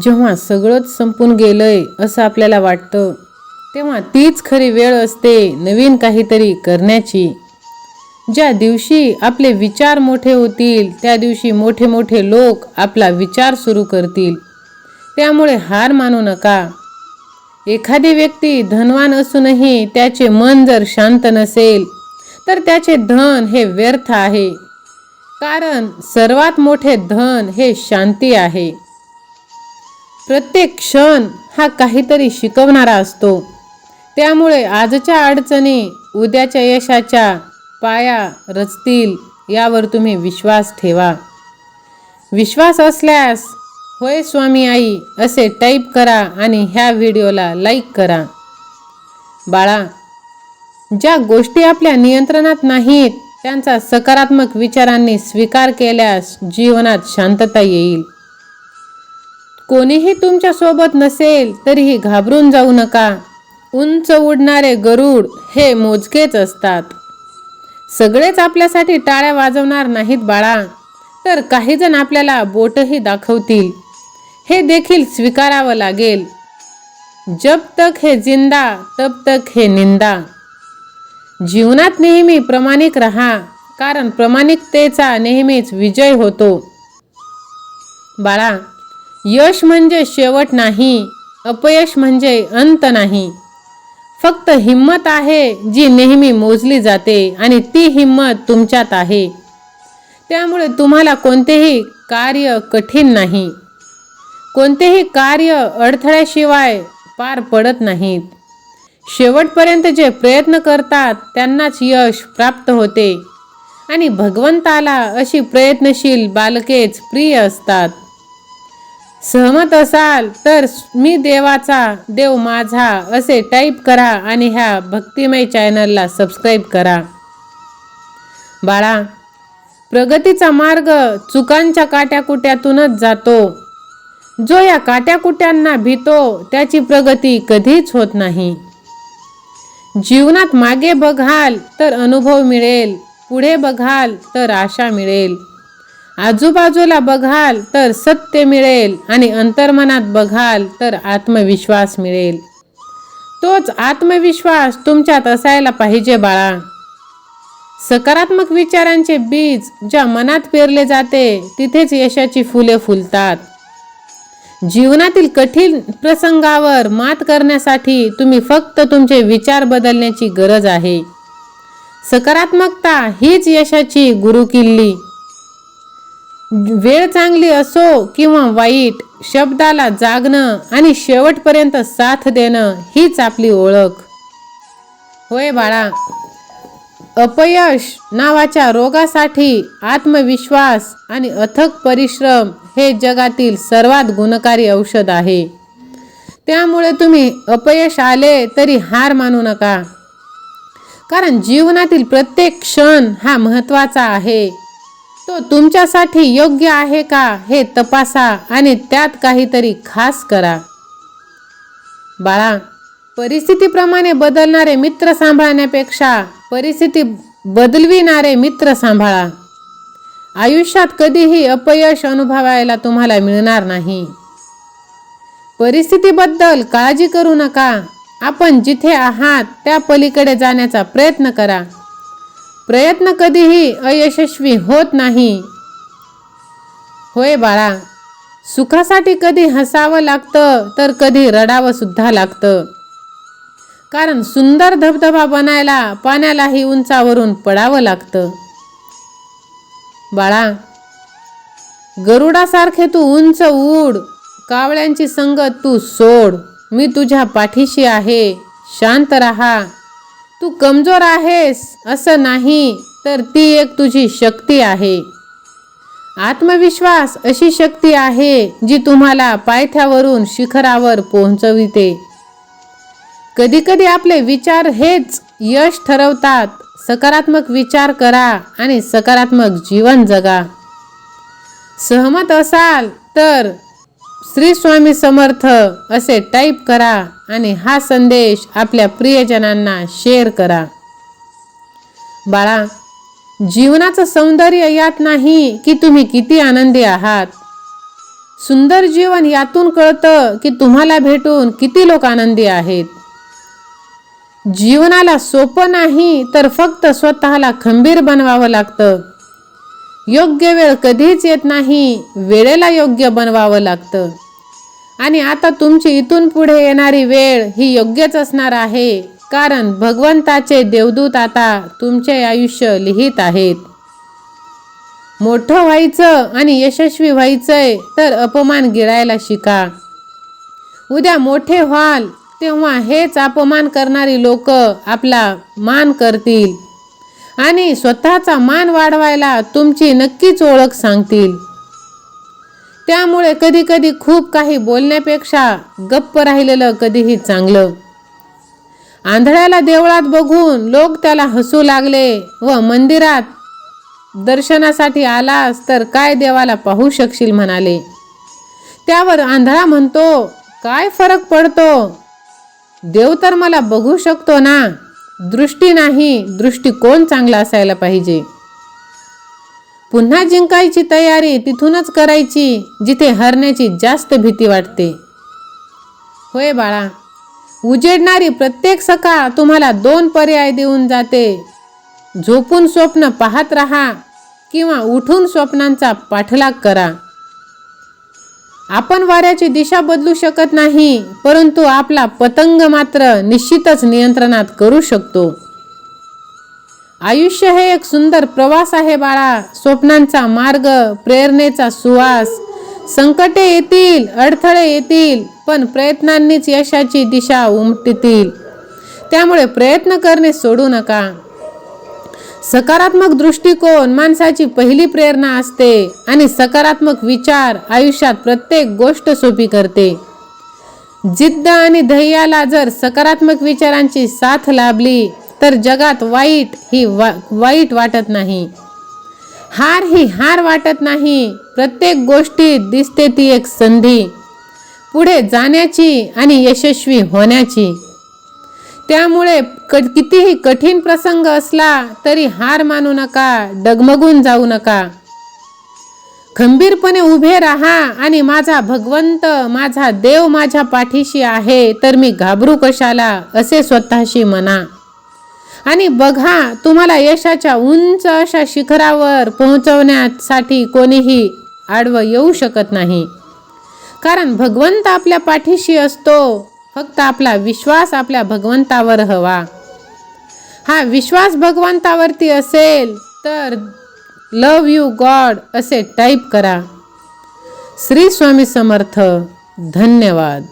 जेव्हा सगळंच संपून गेलंय असं आपल्याला वाटतं तेव्हा तीच खरी वेळ असते नवीन काहीतरी करण्याची. ज्या दिवशी आपले विचार मोठे होतील त्या दिवशी मोठे मोठे लोक आपला विचार सुरू करतील. त्यामुळे हार मानू नका. एखादी व्यक्ती धनवान असूनही त्याचे मन जर शांत नसेल तर त्याचे धन हे व्यर्थ आहे. कारण सर्वात मोठे धन हे शांती आहे. प्रत्येक क्षण हा काहीतरी शिकवणारा असतो. त्यामुळे आजच्या अडचणी उद्याच्या यशाच्या पाया रचतील यावर तुम्ही विश्वास ठेवा. विश्वास असल्यास होय स्वामी आई असे टाईप करा आणि ह्या व्हिडिओला लाईक करा. बाळा ज्या गोष्टी आपल्या नियंत्रणात नाहीत त्यांचा सकारात्मक विचारांनी स्वीकार केल्यास जीवनात शांतता येईल. कोणीही तुमच्यासोबत नसेल तरीही घाबरून जाऊ नका. उंच उडणारे गरुड हे मोजकेच असतात. सगळेच आपल्यासाठी टाळ्या वाजवणार नाहीत बाळा. तर काही जण आपल्याला बोटही दाखवतील. हे देखील स्वीकारावं लागेल. जब तक हे जिंदा तब तक हे निंदा. जीवनात नेहमी प्रामाणिक राहा कारण प्रामाणिकतेचा नेहमीच विजय होतो. बाळा यश म्हणजे शेवट नाही अपयश म्हणजे अंत नाही. फक्त हिंमत आहे जी नेहमी मोजली जाते आणि ती हिंमत तुमच्यात आहे. त्यामुळे तुम्हाला कोणतेही कार्य कठीण नाही. कोणतेही कार्य अडथळ्याशिवाय पार पडत नाहीत. शेवटपर्यंत जे प्रयत्न करतात त्यांनाच यश प्राप्त होते. आणि भगवंताला अशी प्रयत्नशील बालकेच प्रिय असतात. सहमत असाल तर मी देवाचा देव माझा असे टाईप करा आणि ह्या भक्तिमय चॅनलला सबस्क्राईब करा. बाळा प्रगतीचा मार्ग चुकांच्या काट्याकुट्यातूनच जातो. जो या काट्याकुट्यांना भीतो त्याची प्रगती कधीच होत नाही. जीवनात मागे बघाल तर अनुभव मिळेल पुढे बघाल तर आशा मिळेल. आजूबाजूला बघाल तर सत्य मिळेल आणि अंतर्मनात बघाल तर आत्मविश्वास मिळेल. तोच आत्मविश्वास तुमच्यात असायला पाहिजे बाळा. सकारात्मक विचारांचे बीज ज्या मनात पेरले जाते तिथेच यशाची फुले फुलतात. जीवनातील कठीण प्रसंगावर मात करण्यासाठी तुम्ही फक्त तुमचे विचार बदलण्याची गरज आहे. सकारात्मकता हीच यशाची गुरुकिल्ली. वेळ चांगली असो किंवा वाईट शब्दाला जागणं आणि शेवटपर्यंत साथ देणं हीच आपली ओळख. होय बाळा. अपयश नावाच्या रोगासाठी आत्मविश्वास आणि अथक परिश्रम हे जगातील सर्वात गुणकारी औषध आहे. त्यामुळे तुम्ही अपयश आले तरी हार मानू नका. कारण जीवनातील प्रत्येक क्षण हा महत्त्वाचा आहे. तो तुमच्यासाठी योग्य आहे का हे तपासा आणि त्यात काहीतरी खास करा. बाळा परिस्थितीप्रमाणे बदलणारे मित्र सांभाळण्यापेक्षा परिस्थिती बदलविणारे मित्र सांभाळा. आयुष्यात कधीही अपयश अनुभवायला तुम्हाला मिळणार नाही. परिस्थितीबद्दल काळजी करू नका. आपण जिथे आहात त्या पलीकडे जाण्याचा प्रयत्न करा. प्रयत्न कधीही अयशस्वी होत नाही. होय बाळा सुखासाठी कधी हसावं लागतं तर कधी रडावं सुद्धा लागतं. कारण सुंदर धबधबा बनायला पाण्यालाही उंचावरून पडावं लागतं. बाळा गरुडासारखे तू उंच उड कावळ्यांची संगत तू सोड मी तुझ्या पाठीशी आहे शांत राहा. तू कमजोर आहेस असं नाही तर ती एक तुझी शक्ती आहे. आत्मविश्वास अशी शक्ती आहे जी तुम्हाला पायथ्यावरून शिखरावर पोहोचविते. कधीकधी आपले विचार हेच यश ठरवतात. सकारात्मक विचार करा आणि सकारात्मक जीवन जगा. सहमत असाल तर श्री स्वामी समर्थ असे टाईप करा आणि हा संदेश आपल्या प्रियजनांना शेअर करा. बाळा जीवनाचं सौंदर्य यात नाही की तुम्ही किती आनंदी आहात. सुंदर जीवन यातून कळतं की तुम्हाला भेटून किती लोक आनंदी आहेत. जीवनाला सोपं नाही तर फक्त स्वतःला खंबीर बनवावं लागतं. योग्य वेळ कधीच येत नाही वेळेला योग्य बनवावं लागतं. आणि आता तुमची इथून पुढे येणारी वेळ ही योग्यच असणार आहे कारण भगवंताचे देवदूत आता तुमचे आयुष्य लिहित आहेत. मोठं व्हायचं आणि यशस्वी व्हायचंय तर अपमान गिळायला शिका. उद्या मोठे व्हाल तेव्हा हेच अपमान करणारी लोक आपला मान करतील. आणि स्वतःचा मान वाढवायला तुमची नक्कीच ओळख सांगतील. त्यामुळे कधी कधी खूप काही बोलण्यापेक्षा गप्प राहिलेलं कधीही चांगलं. आंधळ्याला देवळात बघून लोक त्याला हसू लागले व मंदिरात दर्शनासाठी आलास तर काय देवाला पाहू शकशील म्हणाले. त्यावर आंधळा म्हणतो काय फरक पडतो? देव तर मला बघू शकतो ना. दृष्टी नाही दृष्टिकोन चांगला असायला पाहिजे. पुन्हा जिंकायची तयारी तिथूनच करायची जिथे हरण्याची जास्त भीती वाटते. होय बाळा उजेडणारी प्रत्येक सकाळ तुम्हाला दोन पर्याय देऊन जाते. झोपून स्वप्न पाहत राहा किंवा उठून स्वप्नांचा पाठलाग करा. आपण वाऱ्याची दिशा बदलू शकत नाही परंतु आपला पतंग मात्र निश्चितच नियंत्रणात करू शकतो. आयुष्य हे एक सुंदर प्रवास आहे बाळा. स्वप्नांचा मार्ग प्रेरणेचा सुवास. संकटे येतील अडथळे येतील पण प्रयत्नांनीच यशाची दिशा उमटतील. त्यामुळे प्रयत्न करणे सोडू नका. सकारात्मक दृष्टिकोन माणसाची पहिली प्रेरणा असते आणि सकारात्मक विचार आयुष्यात प्रत्येक गोष्ट सोपी करते. जिद्द आणि ध्येयाला जर सकारात्मक विचारांची साथ लाभली तर जगात वाईट ही वा वाईट वाटत नाही. हार ही हार वाटत नाही. प्रत्येक गोष्टीत दिसते ती एक संधी. पुढे जाण्याची आणि यशस्वी होण्याची. त्यामुळे क कितीही कठीण प्रसंग असला तरी हार मानू नका डगमगून जाऊ नका. खंबीरपणे उभे राहा आणि माझा भगवंत माझा देव माझ्या पाठीशी आहे तर मी घाबरू कशाला असे स्वतःशी म्हणा. आणि बघा तुम्हाला यशाच्या उंच अशा शिखरावर पोहोचवण्यासाठी कोणीही आडवं येऊ शकत नाही. कारण भगवंत आपल्या पाठीशी असतो फक्त आपला विश्वास आपल्या भगवंतावर हवा. हा विश्वास भगवंतावरती असेल तर लव यू गॉड असे टाईप करा. श्री स्वामी समर्थ धन्यवाद.